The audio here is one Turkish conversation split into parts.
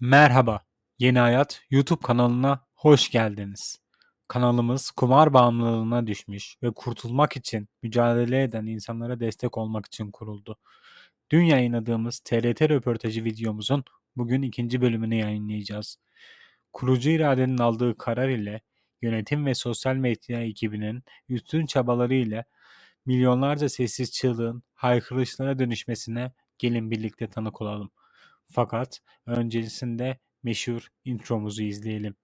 Merhaba, Yeni Hayat YouTube kanalına hoş geldiniz. Kanalımız kumar bağımlılığına düşmüş ve kurtulmak için mücadele eden insanlara destek olmak için kuruldu. Dün yayınladığımız TRT röportajı videomuzun bugün ikinci bölümünü yayınlayacağız. Kurucu iradenin aldığı karar ile yönetim ve sosyal medya ekibinin üstün çabaları ile milyonlarca sessiz çığlığın haykırışlara dönüşmesine gelin birlikte tanık olalım. Fakat öncesinde meşhur intromuzu izleyelim.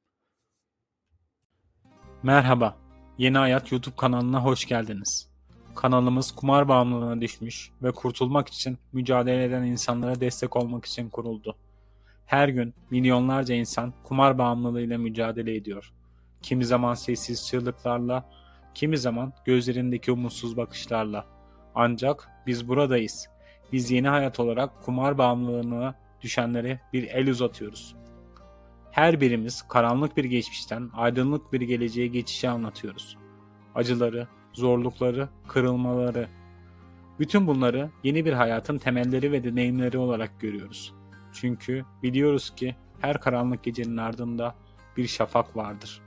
Merhaba, Yeni Hayat YouTube kanalına hoş geldiniz. Kanalımız kumar bağımlılığına düşmüş ve kurtulmak için mücadele eden insanlara destek olmak için kuruldu. Her gün milyonlarca insan kumar bağımlılığıyla mücadele ediyor. Kimi zaman sessiz çığlıklarla, kimi zaman gözlerindeki umutsuz bakışlarla. Ancak biz buradayız. Biz yeni hayat olarak kumar bağımlılığına düşenlere bir el uzatıyoruz. Her birimiz karanlık bir geçmişten aydınlık bir geleceğe geçişi anlatıyoruz. Acıları, zorlukları, kırılmaları. Bütün bunları yeni bir hayatın temelleri ve deneyimleri olarak görüyoruz. Çünkü biliyoruz ki her karanlık gecenin ardında bir şafak vardır.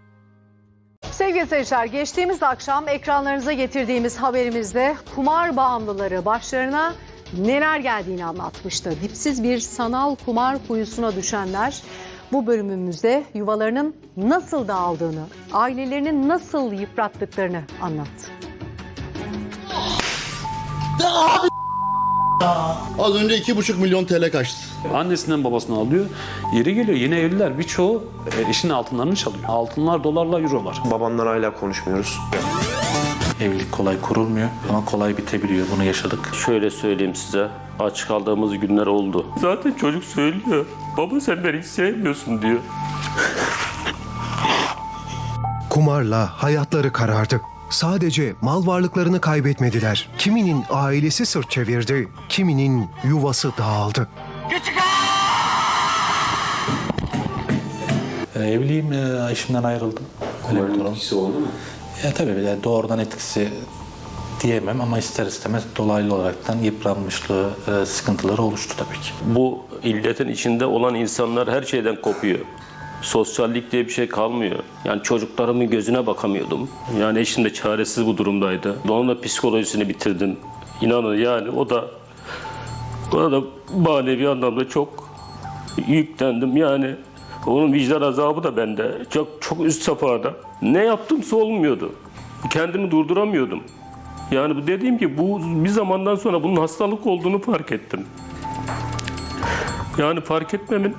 Sevgili seyirciler, geçtiğimiz akşam ekranlarınıza getirdiğimiz haberimizde kumar bağımlıları başlarına neler geldiğini anlatmıştı. Dipsiz bir sanal kumar kuyusuna düşenler bu bölümümüzde yuvalarının nasıl dağıldığını, ailelerinin nasıl yıprattıklarını anlattı. Az önce 2,5 milyon TL kaçtı. Annesinden babasından alıyor. Yeri geliyor yine evliler birçoğu e, eşinin altınlarını çalıyor. Altınlar dolarla eurolar. Babamla hala konuşmuyoruz. Evlilik kolay kurulmuyor ama kolay bitebiliyor. Bunu yaşadık. Şöyle söyleyeyim size. Aç kaldığımız günler oldu. Zaten çocuk söylüyor. Baba sen beni hiç sevmiyorsun diyor. Kumarla hayatları karardı. Sadece mal varlıklarını kaybetmediler. Kiminin ailesi sırt çevirdi, kiminin yuvası dağıldı. Ee, evliyim, e, eşimden ayrıldım. Öyle bir durum. etkisi oldu mu? Ya tabii yani doğrudan etkisi diyemem ama ister istemez dolaylı olaraktan yıpranmışlığı, e, sıkıntıları oluştu tabii ki. Bu illetin içinde olan insanlar her şeyden kopuyor. Sosyallik diye bir şey kalmıyor. Yani çocuklarımın gözüne bakamıyordum. Yani eşim de çaresiz bu durumdaydı. Onun da psikolojisini bitirdim. İnanın yani o da ona da manevi anlamda çok yüklendim. Yani onun vicdan azabı da bende. Çok çok üst safhada. Ne yaptımsa olmuyordu. Kendimi durduramıyordum. Yani dediğim gibi bu bir zamandan sonra bunun hastalık olduğunu fark ettim. Yani fark etmemin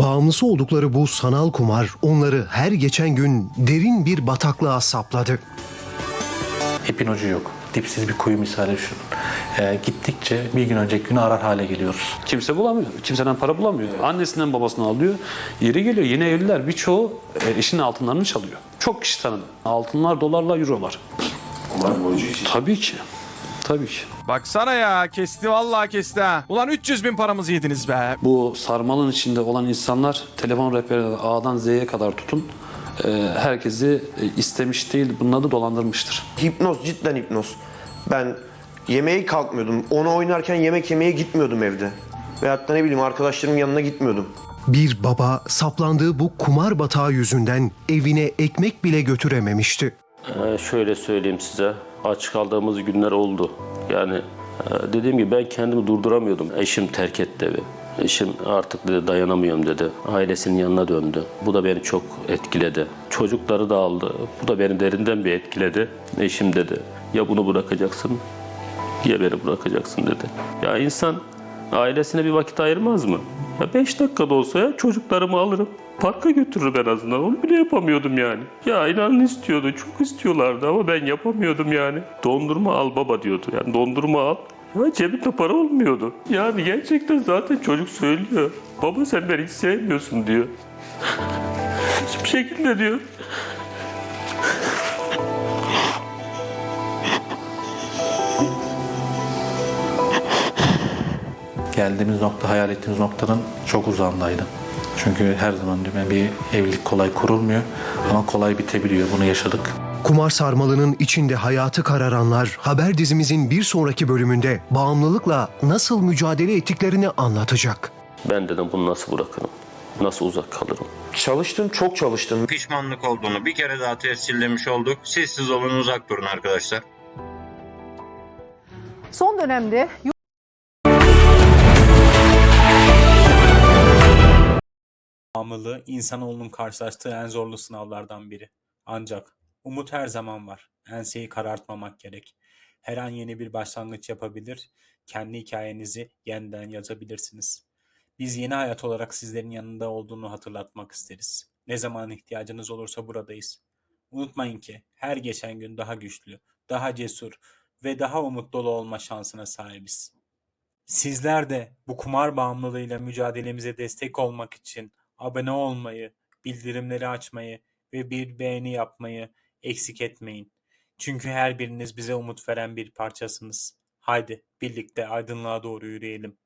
Bağımlısı oldukları bu sanal kumar onları her geçen gün derin bir bataklığa sapladı. İpin ucu yok. Dipsiz bir kuyu misali düşünün. Ee, gittikçe bir gün önceki günü arar hale geliyoruz. Kimse bulamıyor. Kimseden para bulamıyor. Annesinden babasından alıyor. Yeri geliyor yine evliler birçoğu e, eşinin altınlarını çalıyor. Çok kişi tanıdım. Altınlar dolarla eurolar. Kumar borcu için. Tabii ki. Tabii ki. Baksana ya kesti vallahi kesti ha. Ulan 300 bin paramızı yediniz be. Bu sarmalın içinde olan insanlar telefon rehberi A'dan Z'ye kadar tutun. e, herkesi e, istemiş değil, bunun adı dolandırmıştır. Hipnoz cidden hipnoz. Ben yemeğe kalkmıyordum. Onu oynarken yemek yemeye gitmiyordum evde. Veyahut da ne bileyim arkadaşlarımın yanına gitmiyordum. Bir baba saplandığı bu kumar batağı yüzünden evine ekmek bile götürememişti. Ee, şöyle söyleyeyim size. Aç kaldığımız günler oldu. Yani e, dediğim gibi ben kendimi durduramıyordum. Eşim terk etti evi. Eşim artık dedi dayanamıyorum dedi. Ailesinin yanına döndü. Bu da beni çok etkiledi. Çocukları da aldı. Bu da beni derinden bir etkiledi. Eşim dedi ya bunu bırakacaksın ya beni bırakacaksın dedi. Ya insan ailesine bir vakit ayırmaz mı? Ya beş dakikada olsa ya çocuklarımı alırım. Parka götürürüm en azından. Onu bile yapamıyordum yani. Ya inanın istiyordu. Çok istiyorlardı ama ben yapamıyordum yani. Dondurma al baba diyordu. Yani dondurma al. Ya cebimde para olmuyordu. Yani gerçekten zaten çocuk söylüyor. Baba sen beni hiç sevmiyorsun diyor. Hiçbir şekilde diyor. Geldiğimiz nokta hayal ettiğimiz noktanın çok uzağındaydı. Çünkü her zaman diyorum ben bir evlilik kolay kurulmuyor ama kolay bitebiliyor. Bunu yaşadık. Kumar sarmalının içinde hayatı kararanlar haber dizimizin bir sonraki bölümünde bağımlılıkla nasıl mücadele ettiklerini anlatacak. Ben dedim bunu nasıl bırakırım? Nasıl uzak kalırım? Çalıştım, çok çalıştım. pişmanlık olduğunu bir kere daha tescillemiş olduk. Sessiz olun uzak durun arkadaşlar. Son dönemde Bağımlılığı insanoğlunun karşılaştığı en zorlu sınavlardan biri. Ancak umut her zaman var. Enseyi karartmamak gerek. Her an yeni bir başlangıç yapabilir, kendi hikayenizi yeniden yazabilirsiniz. Biz yeni hayat olarak sizlerin yanında olduğunu hatırlatmak isteriz. Ne zaman ihtiyacınız olursa buradayız. Unutmayın ki her geçen gün daha güçlü, daha cesur ve daha umut dolu olma şansına sahibiz. Sizler de bu kumar bağımlılığıyla mücadelemize destek olmak için abone olmayı, bildirimleri açmayı ve bir beğeni yapmayı eksik etmeyin. Çünkü her biriniz bize umut veren bir parçasınız. Haydi birlikte aydınlığa doğru yürüyelim.